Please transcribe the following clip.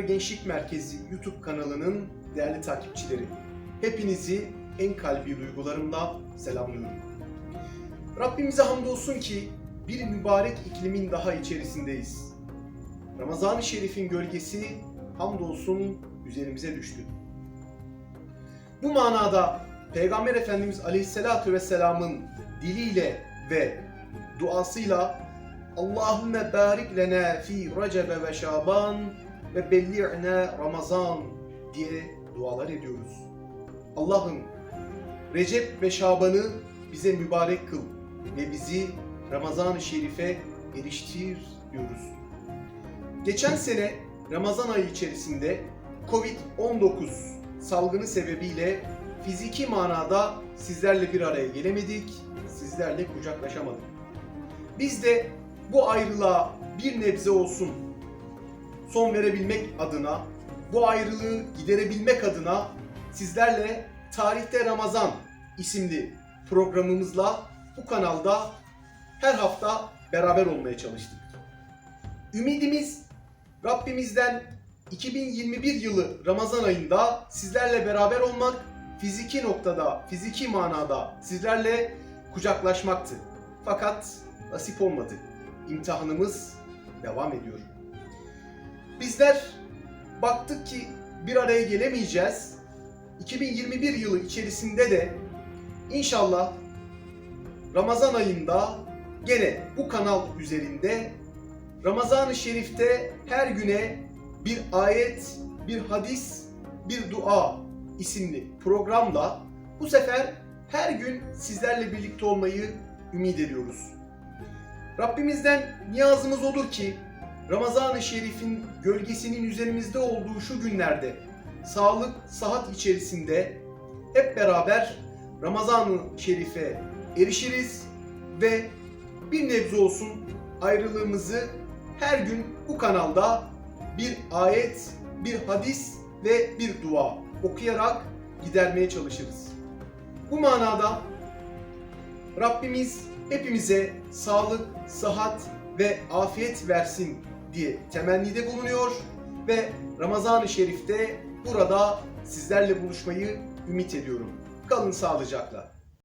Gençlik Merkezi YouTube kanalının değerli takipçileri. Hepinizi en kalbi duygularımla selamlıyorum. Rabbimize hamdolsun ki bir mübarek iklimin daha içerisindeyiz. Ramazan-ı Şerif'in gölgesi hamdolsun üzerimize düştü. Bu manada Peygamber Efendimiz Aleyhisselatü Vesselam'ın diliyle ve duasıyla Allahümme barik lena fi Recebe ve Şaban ve belli'na Ramazan diye dualar ediyoruz. Allah'ım Recep ve Şaban'ı bize mübarek kıl ve bizi Ramazan-ı Şerif'e eriştir diyoruz. Geçen sene Ramazan ayı içerisinde Covid-19 salgını sebebiyle fiziki manada sizlerle bir araya gelemedik, sizlerle kucaklaşamadık. Biz de bu ayrılığa bir nebze olsun son verebilmek adına, bu ayrılığı giderebilmek adına sizlerle Tarihte Ramazan isimli programımızla bu kanalda her hafta beraber olmaya çalıştık. Ümidimiz Rabbimizden 2021 yılı Ramazan ayında sizlerle beraber olmak, fiziki noktada, fiziki manada sizlerle kucaklaşmaktı. Fakat nasip olmadı. İmtihanımız devam ediyor. Bizler baktık ki bir araya gelemeyeceğiz. 2021 yılı içerisinde de inşallah Ramazan ayında gene bu kanal üzerinde Ramazan-ı Şerif'te her güne bir ayet, bir hadis, bir dua isimli programla bu sefer her gün sizlerle birlikte olmayı ümit ediyoruz. Rabbimizden niyazımız olur ki Ramazan-ı Şerif'in gölgesinin üzerimizde olduğu şu günlerde sağlık, sıhhat içerisinde hep beraber Ramazan-ı Şerif'e erişiriz ve bir nebze olsun ayrılığımızı her gün bu kanalda bir ayet, bir hadis ve bir dua okuyarak gidermeye çalışırız. Bu manada Rabbimiz hepimize sağlık, sıhhat ve afiyet versin diye temennide bulunuyor ve Ramazan-ı Şerif'te burada sizlerle buluşmayı ümit ediyorum. Kalın sağlıcakla.